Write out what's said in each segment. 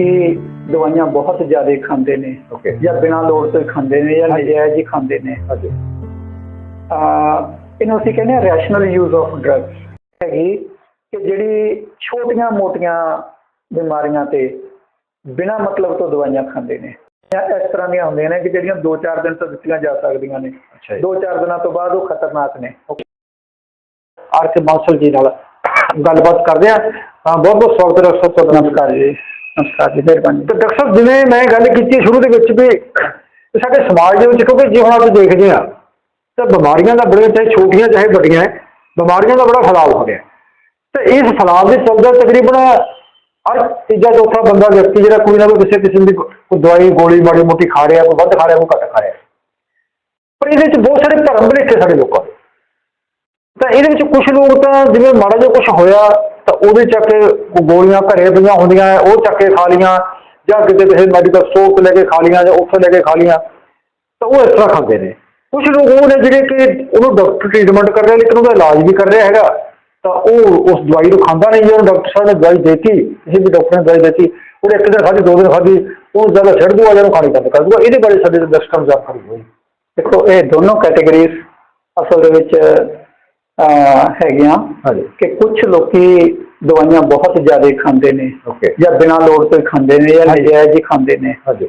ਲੋਕੀ ਦਵਾਈਆਂ ਬਹੁਤ ਜ਼ਿਆਦਾ ਖਾਂਦੇ ਨੇ ਜਾਂ ਬਿਨਾਂ ਲੋੜ ਤੋਂ ਖਾਂਦੇ ਨੇ ਜਾਂ। ਨਜਾਇਜ਼ ਹੀ ਖਾਂਦੇ ਨੇ। ਅਹ ਇਹਨੂੰ ਅਸੀਂ ਕਹਿੰਦੇ ਆ ਰੈਸ਼ਨਲ ਯੂਜ਼ ਆਫ ਡਰੱਗਸ ਹੈਗੀ ਕਿ ਜਿਹੜੀ ਛੋਟੀਆਂ-ਮੋਟੀਆਂ ਬਿਮਾਰੀਆਂ ਤੇ ਬਿਨਾਂ ਮਤਲਬ ਤੋਂ ਦਵਾਈਆਂ ਖਾਂਦੇ ਨੇ। ਜਾਂ ਇਸ ਤਰ੍ਹਾਂ ਦੀਆਂ ਹੁੰਦੀਆਂ ਨੇ ਕਿ ਜਿਹੜੀਆਂ 2-4 ਦਿਨ ਤੋਂ ਦਿੱਤੀਆਂ ਜਾ ਸਕਦੀਆਂ ਨੇ। ਅੱਛਾ ਜੀ। 2-4 ਦਿਨਾਂ ਤੋਂ ਬਾਅਦ ਉਹ ਖਤਰਨਾਕ ਨੇ। ਆਰ ਕੇ ਬਾਂਸਲ ਜੀ ਨਾਲ ਗੱਲਬਾਤ ਕਰਦੇ ਆ ਬਹੁਤ ਬਹੁਤ ਸਵਾਗਤ ਹੈ ਸਾਹਿਬ ਤੁਹਾਡਾ ਨਮਸਕਾਰ ਜੀ। ਨਮਸਕਾਰ ਜੀ, ਮਿਹਰਬਾਨੀ। ਤੇ ਡਾਕਟਰ ਸਾਹਿਬ, ਜਿਵੇਂ ਮੈਂ ਗੱਲ ਕੀਤੀ ਸ਼ੁਰੂ ਦੇ ਵਿੱਚ ਵੀ ਸਾਡੇ ਸਮਾਜ ਦੇ ਵਿੱਚ, ਕਿਉਂਕਿ ਜੇ ਹੁਣ ਆਪਾਂ ਦੇਖਦੇ ਆ ਤਾਂ ਬਿਮਾਰੀਆਂ ਦਾ ਬੜੇ, ਚਾਹੇ ਛੋਟੀਆਂ ਚਾਹੇ ਵੱਡੀਆਂ, ਬਿਮਾਰੀਆਂ ਦਾ ਬੜਾ ਫੈਲਾਅ ਹੋ ਗਿਆ। ਤੇ ਇਸ ਫੈਲਾਅ ਦੇ ਚੱਲਦੇ ਤਕਰੀਬਨ ਹਰ ਤੀਜਾ, ਚੌਥਾ ਬੰਦਾ ਵਿਅਕਤੀ ਜਿਹੜਾ ਕੋਈ ਨਾ ਕੋਈ ਕਿਸੇ ਕਿਸਮ ਦੀ ਕੋਈ ਦਵਾਈ, ਗੋਲੀ, ਮਾੜੀ ਮੋਟੀ ਖਾ ਰਿਹਾ, ਕੋਈ ਵੱਧ ਖਾ ਰਿਹਾ, ਕੋਈ ਘੱਟ ਖਾ ਰਿਹਾ। ਪਰ ਇਹਦੇ ਵਿੱਚ ਬਹੁਤ ਸਾਰੇ ਭਰਮ ਭਲੇਖੇ ਸਾਡੇ ਲੋਕਾਂ ਦੇ। ਤਾਂ ਇਹਦੇ ਵਿੱਚ ਕੁਝ ਲੋਕ ਤਾਂ ਜਿਵੇਂ ਮਾੜਾ ਜਿਹਾ ਕੁਝ ਹੋਇਆ ਤਾਂ ਉਹਦੇ ਚੱਕ ਕੇ ਗੋਲੀਆਂ ਘਰੇ ਪਈਆਂ ਹੁੰਦੀਆਂ, ਉਹ ਚੱਕ ਕੇ ਖਾ ਲੀਆਂ ਜਾਂ ਕਿਤੇ ਕਿਸੇ ਮੈਡੀਕਲ ਸਟੋਰ ਤੋਂ ਲੈ ਕੇ ਖਾ ਲੀਆਂ ਜਾਂ ਉੱਥੋਂ ਲੈ ਕੇ ਖਾ ਲੀਆਂ ਤਾਂ ਉਹ ਇਸ ਤਰ੍ਹਾਂ ਖਾਂਦੇ ਨੇ। ਕੁਝ ਲੋਕ ਉਹ ਨੇ ਜਿਹੜੇ ਕਿ ਉਹਨੂੰ ਡਾਕਟਰ ਟ੍ਰੀਟਮੈਂਟ ਕਰ ਰਿਹਾ, ਲੇਕਿਨ ਉਹਦਾ ਇਲਾਜ ਵੀ ਕਰ ਰਿਹਾ ਹੈਗਾ। ਤਾਂ ਉਹ ਉਸ ਦਵਾਈ ਨੂੰ ਖਾਂਦਾ ਨਹੀਂ ਜੇ ਉਹਨੂੰ ਡਾਕਟਰ ਸਾਹਿਬ ਨੇ ਦਵਾਈ ਦੇਤੀ, ਕਿਸੇ ਵੀ ਡਾਕਟਰ ਨੇ ਦਵਾਈ ਦੇਤੀ। ਉਹਨੇ ਇੱਕ ਦਿਨ ਖਾਧੀ ਦੋ ਦਿਨ ਖਾਧੀ ਉਹ ਜ਼ਿਆਦਾ ਛੱਡ ਦੂਗਾ, ਜਾਂ ਖਾਣੀ ਬੰਦ ਕਰ ਦੂਗਾ। ਇਹਦੇ ਬਾਰੇ ਸਾਡੇ ਦਰਸ਼ਕਾਂ ਨੂੰ ਜਾਣਕਾਰੀ ਹੋਈ ਦੇਖੋ, ਇਹ ਦੋਨੋਂ ਕੈਟੇਗਰੀਜ਼ ਅਸਲ ਦੇ ਵਿੱਚ ਹੈਗੀਆਂ ਹਾਂਜੀ। ਕਿ ਕੁਝ ਲੋਕੀ ਦਵਾਈਆਂ ਬਹੁਤ ਜ਼ਿਆਦਾ ਖਾਂਦੇ ਨੇ ਓਕੇ। ਜਾਂ ਬਿਨਾਂ ਲੋੜ ਤੋਂ ਹੀ ਖਾਂਦੇ ਨੇ ਜਾਂ ਨਜਾਇਜ਼ ਹੀ ਖਾਂਦੇ ਨੇ। ਹਾਂਜੀ।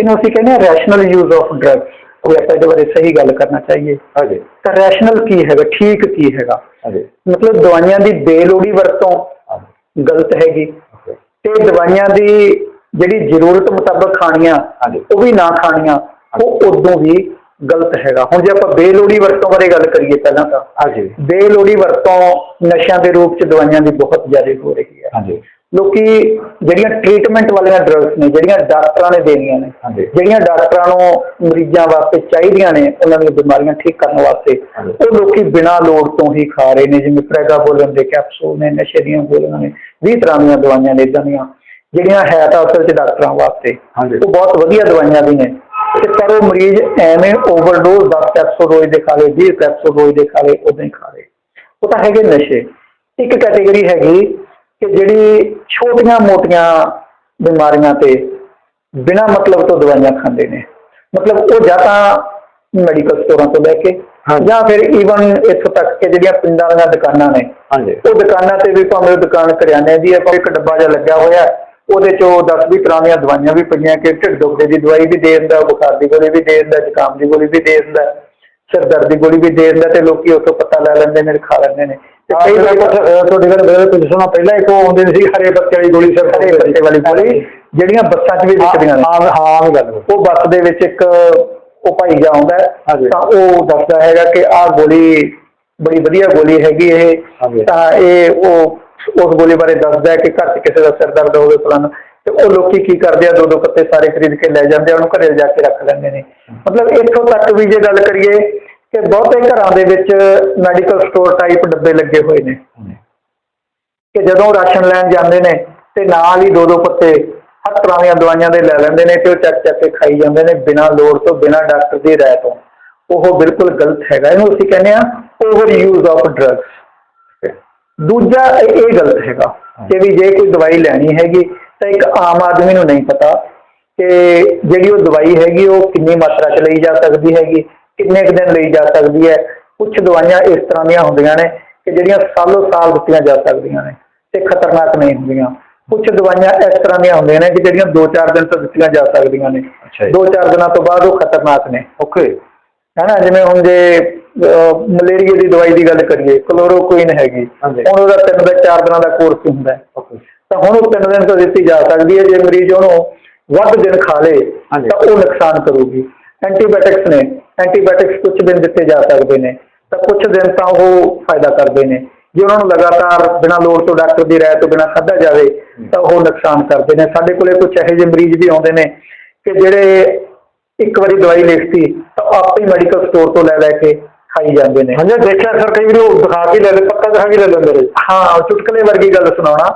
ਇਹਨੂੰ ਅਸੀਂ ਕਹਿੰਦੇ ਆ ਰੈਸ਼ਨਲ ਯੂਜ਼ ਆਫ ਡਰੱਗਸ ਕੋਈ ਆਪਾਂ ਇਹਦੇ ਬਾਰੇ ਸਹੀ ਗੱਲ ਕਰਨਾ ਚਾਹੀਏ। ਹਾਂਜੀ। ਤਾਂ ਰੈਸ਼ਨਲ ਕੀ ਹੈਗਾ? ਠੀਕ ਕੀ ਹੈਗਾ? ਹਾਂਜੀ। ਮਤਲਬ ਦਵਾਈਆਂ ਦੀ ਬੇਲੋੜੀ ਵਰਤੋਂ ਗਲਤ ਹੈਗੀ। ਤੇ ਦਵਾਈਆਂ ਦੀ ਜਿਹੜੀ ਜ਼ਰੂਰਤ ਮੁਤਾਬਕ ਖਾਣੀਆਂ ਉਹ ਵੀ ਨਾ ਖਾਣੀਆਂ ਉਹ ਉਦੋਂ ਵੀ ਗਲਤ ਹੈਗਾ। ਹੁਣ ਜੇ ਆਪਾਂ ਬੇਲੋੜੀ ਵਰਤੋਂ ਬਾਰੇ ਗੱਲ ਕਰੀਏ ਪਹਿਲਾਂ ਤਾਂ ਹਾਂਜੀ ਬੇਲੋੜੀ ਵਰਤੋਂ ਨਸ਼ਿਆਂ ਦੇ ਰੂਪ ਚ ਦਵਾਈਆਂ ਦੀ ਬਹੁਤ ਜ਼ਿਆਦਾ ਹੋ ਰਹੀ ਹੈ। ਹਾਂਜੀ ਲੋਕੀ ਜਿਹੜੀਆਂ ਟ੍ਰੀਟਮੈਂਟ ਵਾਲੀਆਂ ਡਰੱਗਸ ਨੇ ਜਿਹੜੀਆਂ ਡਾਕਟਰਾਂ ਨੇ ਦੇਣੀਆਂ ਨੇ ਹਾਂਜੀ ਜਿਹੜੀਆਂ ਡਾਕਟਰਾਂ ਨੂੰ ਮਰੀਜ਼ਾਂ ਵਾਸਤੇ ਚਾਹੀਦੀਆਂ ਨੇ ਉਹਨਾਂ ਦੀਆਂ ਬਿਮਾਰੀਆਂ ਠੀਕ ਕਰਨ ਵਾਸਤੇ। ਉਹ ਲੋਕੀ ਬਿਨਾਂ ਲੋੜ ਤੋਂ ਹੀ ਖਾ ਰਹੇ ਨੇ ਜਿਵੇਂ ਪ੍ਰੈਗਾਬੋਲਨ ਦੇ ਕੈਪਸੂਲ ਨੇ ਨਸ਼ੇ ਦੀਆਂ ਗੋਲੀਆਂ ਨੇ 20 ਤਰ੍ਹਾਂ ਦੀਆਂ ਦਵਾਈਆਂ ਨੇ ਇਦਾਂ ਦੀਆਂ ਜਿਹੜੀਆਂ ਹੈ ਤਾਂ ਅਸਲ 'ਚ ਡਾਕਟਰਾਂ ਵਾਸਤੇ। ਹਾਂਜੀ। ਉਹ ਬਹੁਤ ਵਧੀਆ ਦਵਾਈਆਂ ਵੀ ਨੇ। ਤੇ ਪਰ ਉਹ ਮਰੀਜ਼ ਐਵੇਂ ਓਵਰਡੋਜ਼ 10 ਕੈਪਸੂਲ ਰੋਜ਼ ਦੇ ਖਾ ਲਏ 20 ਕੈਪਸੂਲ ਰੋਜ਼ ਦੇ ਖਾ ਲਏ ਉਦਾਂ ਹੀ ਖਾ ਲਏ ਉਹ ਤਾਂ ਹੈਗੇ ਨਸ਼ੇ। ਇੱਕ ਕੈਟਾਗਰੀ ਹੈਗੀ ਕਿ ਜਿਹੜੀ ਛੋਟੀਆਂ-ਮੋਟੀਆਂ ਬਿਮਾਰੀਆਂ ਤੇ ਬਿਨਾਂ ਮਤਲਬ ਤੋਂ ਦਵਾਈਆਂ ਖਾਂਦੇ ਨੇ। ਮਤਲਬ ਉਹ ਜਾਂ ਤਾਂ ਮੈਡੀਕਲ ਸਟੋਰਾਂ ਤੋਂ ਲੈ ਕੇ। ਜਾਂ ਫਿਰ ਈਵਨ ਇੱਥੋਂ ਤੱਕ ਕਿ ਜਿਹੜੀਆਂ ਪਿੰਡਾਂ ਦੀਆਂ ਦੁਕਾਨਾਂ ਨੇ। ਹਾਂਜੀ। ਉਹ ਦੁਕਾਨਾਂ ਤੇ ਵੀ ਭਾਵੇਂ ਦੁਕਾਨ ਕਰਿਆਨੇ ਦੀ ਹੈ ਪਰ ਇੱਕ ਡੱਬਾ ਜਿਹਾ ਲੱਗਿਆ ਹੋਇਆ ਹੈ, ਉਹਦੇ ਚੋਂ 10 20 ਤਰ੍ਹਾਂ ਦੀਆਂ ਦਵਾਈਆਂ ਵੀ ਪਈਆਂ ਕਿ ਢਿੱਡ ਦੁਖਦੇ ਦੀ ਦਵਾਈ ਵੀ ਦੇ ਦਿੰਦਾ ਬੁਖਾਰ ਦੀ ਗੋਲੀ ਵੀ ਦੇ ਦਿੰਦਾ ਜ਼ੁਕਾਮ ਦੀ ਗੋਲੀ ਵੀ ਦੇ ਦਿੰਦਾ ਸਿਰ ਦਰਦ ਦੀ ਗੋਲੀ ਵੀ ਦੇ ਦਿੰਦਾ ਤੇ ਲੋਕੀ ਉੱਥੋਂ ਪਤਾ ਲੈ ਲੈਂਦੇ ਨੇ ਖਾ ਲੈਂਦੇ ਨੇ ਤੇ ਕਈ ਵਾਰ ਤੁਹਾਡੇ ਘਰ ਮੇਰੇ ਕੁਝ ਸਮਾਂ ਪਹਿਲਾਂ ਇੱਕ ਉਹ ਆਉਂਦੇ ਸੀ ਹਰੇ ਬੱਚੇ ਵਾਲੀ ਗੋਲੀ ਸਰ ਹਰੇ ਪੱਤੇ ਵਾਲੀ ਗੋਲੀ ਜਿਹੜੀਆਂ ਬੱਸਾਂ 'ਚ ਵੀ ਵਿਕਦੀਆਂ ਨੇ ਹਾਂ ਹਾਂ ਇਹ ਗੱਲ ਉਹ ਬੱਸ ਦੇ ਵਿੱਚ ਇੱਕ ਉਹ ਭਾਈ ਜਾ ਆਉਂਦਾ। ਤਾਂ ਉਹ ਦੱਸਦਾ ਹੈਗਾ ਕਿ ਆਹ ਗੋਲੀ ਬੜੀ ਵਧੀਆ ਗੋਲੀ ਹੈਗੀ ਇਹ। ਤਾਂ ਇਹ ਉਹ ਉਸ ਗੋਲੀ ਬਾਰੇ ਦੱਸਦਾ ਹੈ ਕਿ ਘਰ 'ਚ ਕਿਸੇ ਦਾ ਸਿਰ ਦਰਦ ਹੋਵੇ ਫਲਾਣਾ, ਤੇ ਉਹ ਲੋਕੀ ਕੀ ਕਰਦੇ ਆ ਦੋ ਦੋ ਪੱਤੇ ਸਾਰੇ ਖਰੀਦ ਕੇ ਲੈ ਜਾਂਦੇ ਆ, ਉਹਨੂੰ ਘਰੇ ਜਾ ਕੇ ਰੱਖ ਲੈਂਦੇ ਨੇ। ਮਤਲਬ ਇੱਥੋਂ ਤੱਕ ਵੀ ਜੇ ਗੱਲ ਕਰੀਏ ਕਿ ਬਹੁਤੇ ਘਰਾਂ ਦੇ ਵਿੱਚ ਮੈਡੀਕਲ ਸਟੋਰ ਟਾਈਪ ਡੱਬੇ ਲੱਗੇ ਹੋਏ ਨੇ। ਕਿ ਜਦੋਂ ਰਾਸ਼ਨ ਲੈਣ ਜਾਂਦੇ ਨੇ, ਤੇ ਨਾਲ ਹੀ ਦੋ ਦੋ ਪੱਤੇ ਹਰ ਤਰ੍ਹਾਂ ਦੀਆਂ ਦਵਾਈਆਂ ਦੇ ਲੈ ਲੈਂਦੇ ਨੇ, ਤੇ ਉਹ ਚੱਕ ਚੱਕ ਕੇ ਖਾਈ ਜਾਂਦੇ ਨੇ ਬਿਨਾਂ ਲੋੜ ਤੋਂ, ਬਿਨਾਂ ਡਾਕਟਰ ਦੀ ਰਾਏ ਤੋਂ। ਉਹ ਬਿਲਕੁਲ ਗਲਤ ਹੈਗਾ, ਇਹਨੂੰ ਅਸੀਂ ਕਹਿੰਦੇ ਆ ਓਵਰ ਯੂਜ਼ ਆਫ ਡਰੱਗਸ ਦੂਜਾ ਇਹ ਇਹ ਗਲਤ ਹੈਗਾ ਕਿ ਵੀ ਜੇ ਕੋਈ ਦਵਾਈ ਲੈਣੀ ਹੈਗੀ ਤਾਂ ਇੱਕ ਆਮ ਆਦਮੀ ਨੂੰ ਨਹੀਂ ਪਤਾ ਕਿ ਜਿਹੜੀ ਉਹ ਦਵਾਈ ਹੈਗੀ ਉਹ ਕਿੰਨੀ ਮਾਤਰਾ 'ਚ ਲਈ ਜਾ ਸਕਦੀ ਹੈਗੀ ਕਿੰਨੇ ਕੁ ਦਿਨ ਲਈ ਜਾ ਸਕਦੀ ਹੈ। ਕੁਝ ਦਵਾਈਆਂ ਇਸ ਤਰ੍ਹਾਂ ਦੀਆਂ ਹੁੰਦੀਆਂ ਨੇ ਕਿ ਜਿਹੜੀਆਂ ਸਾਲੋ ਸਾਲ ਦਿੱਤੀਆਂ ਜਾ ਸਕਦੀਆਂ ਨੇ ਤੇ ਖਤਰਨਾਕ ਨਹੀਂ ਹੁੰਦੀਆਂ। ਕੁਝ ਦਵਾਈਆਂ ਇਸ ਤਰ੍ਹਾਂ ਦੀਆਂ ਹੁੰਦੀਆਂ ਨੇ ਕਿ ਜਿਹੜੀਆਂ 2-4 ਦਿਨ ਤੱਕ ਦਿੱਤੀਆਂ ਜਾ ਸਕਦੀਆਂ ਨੇ। ਅੱਛਾ ਜੀ। 2-4 ਦਿਨਾਂ ਤੋਂ ਬਾਅਦ ਉਹ ਖਤਰਨਾਕ ਨੇ। ਓਕੇ ਹੈਨਾ ਜਿਵੇਂ ਹੁਣ ਜੇ ਮਲੇਰੀਆ ਦੀ ਦਵਾਈ ਦੀ ਗੱਲ ਕਰੀਏ ਕਲੋਰੋਕੁਇਨ ਹੈਗੀ। ਹੁਣ ਉਹਦਾ ਤਿੰਨ ਦਾ 4 ਦਿਨਾਂ ਦਾ ਕੋਰਸ ਹੁੰਦਾ ਤਾਂ ਹੁਣ ਉਹ ਤਿੰਨ ਦਿਨ ਤੋਂ ਦਿੱਤੀ ਜਾ ਸਕਦੀ ਹੈ ਜੇ ਮਰੀਜ਼ ਉਹਨੂੰ ਵੱਧ ਦਿਨ ਖਾ ਲੇ। ਤਾਂ ਉਹ ਨੁਕਸਾਨ ਕਰੂਗੀ। ਐਂਟੀਬਾਇਓਟਿਕਸ ਨੇ ਐਂਟੀਬਾਇਓਟਿਕਸ ਕੁਝ ਦਿਨ ਦਿੱਤੇ ਜਾ ਸਕਦੇ ਨੇ ਤਾਂ ਕੁਝ ਦਿਨ ਤਾਂ ਉਹ ਫਾਇਦਾ ਕਰਦੇ ਨੇ। ਜੇ ਉਹਨਾਂ ਨੂੰ ਲਗਾਤਾਰ ਬਿਨਾਂ ਲੋੜ ਤੋਂ ਡਾਕਟਰ ਦੀ ਰਾਏ ਤੋਂ ਬਿਨਾਂ ਖਾਧਾ ਜਾਵੇ ਤਾਂ ਉਹ ਨੁਕਸਾਨ ਕਰਦੇ ਨੇ। ਸਾਡੇ ਕੋਲੇ ਕੁਝ ਇਹੋ ਜਿਹੇ ਮਰੀਜ਼ ਵੀ ਆਉਂਦੇ ਨੇ ਕਿ ਜਿਹੜੇ ਇੱਕ ਵਾਰੀ ਦਵਾਈ ਲਿਖਤੀ ਤਾਂ ਆਪੇ ਮੈਡੀਕਲ ਸਟੋਰ ਤੋਂ ਲੈ ਲੈ ਕੇ ਖਾਈ ਜਾਂਦੇ ਨੇ। ਹਾਂਜੀ ਦੇਖਿਆ ਸਰ ਕਈ ਵਾਰੀ ਉਹ ਦਿਖਾ ਕੇ ਲੈ ਲੈ ਪੱਕਾ ਦਿਖਾ ਕੇ ਲੈ ਲੈਂਦੇ ਨੇ। ਹਾਂ ਚੁਟਕਲੇ ਵਰਗੀ ਗੱਲ ਸੁਣਾਉਣਾ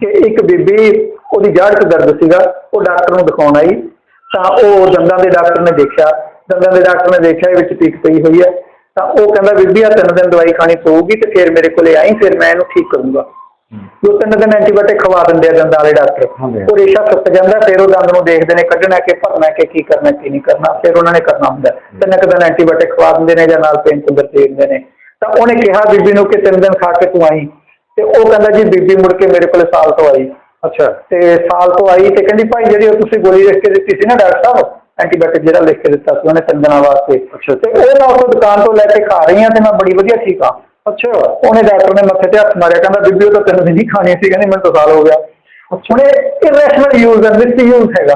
ਕਿ ਇੱਕ ਬੀਬੀ ਉਹਦੀ ਜੜ੍ਹ 'ਚ ਦਰਦ ਸੀਗਾ ਉਹ ਡਾਕਟਰ ਨੂੰ ਦਿਖਾਉਣ ਆਈ। ਤਾਂ ਉਹ ਦੰਦਾਂ ਦੇ ਡਾਕਟਰ ਨੇ ਦੇਖਿਆ। ਦੰਦਾਂ ਦੇ ਡਾਕਟਰ ਨੇ ਦੇਖਿਆ ਇਹ ਵਿੱਚ ਪੀਕ ਪਈ ਹੋਈ ਹੈ। ਤਾਂ ਉਹ ਕਹਿੰਦਾ ਬੀਬੀ ਆ ਤਿੰਨ ਦਿਨ ਦਵਾਈ ਖਾਣੀ ਪਊਗੀ ਤੇ ਫਿਰ ਮੇਰੇ ਕੋਲੇ ਆਈ ਫਿਰ ਮੈਂ ਇਹਨੂੰ ਠੀਕ ਕਰੂੰਗਾ। ਦੋ ਤਿੰਨ ਦਿਨ ਐਂਟੀਬਾਇਓਟਿਕ ਖਵਾ ਦਿੰਦੇ ਆ ਦੰਦਾਂ ਵਾਲੇ ਡਾਕਟਰ। ਉਹ ਰੇਸ਼ਾ ਸੁੱਕ ਜਾਂਦਾ ਫਿਰ ਉਹ ਦੰਦ ਨੂੰ ਦੇਖਦੇ ਨੇ ਕੱਢਣਾ ਕਿ ਭਰਨਾ ਕਿ ਕੀ ਕਰਨਾ ਕੀ ਨਹੀਂ ਕਰਨਾ ਫਿਰ ਉਹਨਾਂ ਨੇ ਕਰਨਾ ਹੁੰਦਾ। ਤਿੰਨ ਕੁ ਦਿਨ ਐਂਟੀਬਾਇਓਟਿਕ ਖਵਾ ਦਿੰਦੇ ਨੇ ਜਾਂ ਨਾਲ ਪੇਨ ਕਿਲਰ ਦੇ ਦਿੰਦੇ ਨੇ। ਤਾਂ ਉਹਨੇ ਕਿਹਾ ਬੀਬੀ ਨੂੰ ਕਿ ਤਿੰਨ ਦਿਨ ਖਾ ਕੇ ਤੂੰ ਆਈ। ਤੇ ਉਹ ਕਹਿੰਦਾ ਜੀ ਬੀਬੀ ਮੁੜ ਕੇ ਮੇਰੇ ਕੋਲ ਸਾਲ ਤੋਂ ਆਈ। ਅੱਛਾ। ਤੇ ਸਾਲ ਤੋਂ ਆਈ ਤੇ ਕਹਿੰਦੀ ਭਾਈ ਜਿਹੜੀ ਉਹ ਤੁਸੀਂ ਗੋਲੀ ਲਿਖ ਕੇ ਦਿੱਤੀ ਸੀ ਨਾ ਡਾਕਟਰ ਸਾਹਿਬ ਐਂਟੀਬਾਇਓਟਿਕ ਜਿਹੜਾ ਲਿਖ ਕੇ ਦਿੱਤਾ ਸੀ ਉਹਨੇ ਤਿੰਨ ਦਿਨਾਂ ਵਾਸਤੇ। ਅੱਛਾ। ਤੇ ਉਹ ਮੈਂ ਉਸ ਦੁਕਾਨ ਤੋਂ ਲੈ ਕੇ ਖਾ ਰਹੀ ਹਾਂ ਤੇ ਮੈਂ ਬੜੀ ਵਧੀਆ ਠੀਕ ਆ ਅੱਛਾ। ਉਹਨੇ ਡਾਕਟਰ ਨੇ ਮੱਥੇ ਤੇ ਹੱਥ ਮਾਰਿਆ ਕਹਿੰਦਾ ਬੀਬੀ ਉਹ ਤਾਂ ਤਿੰਨ ਦਿਨ ਹੀ ਖਾਣੀ ਸੀ ਕਹਿੰਦੀ ਮੈਨੂੰ ਤਾਂ ਸਾਲ ਹੋ ਗਿਆ। ਹੁਣ ਇਹ ਇਰੈਸ਼ਨਲ ਯੂਜ਼ ਹੈ ਮਿਸ ਯੂਜ਼ ਹੈਗਾ।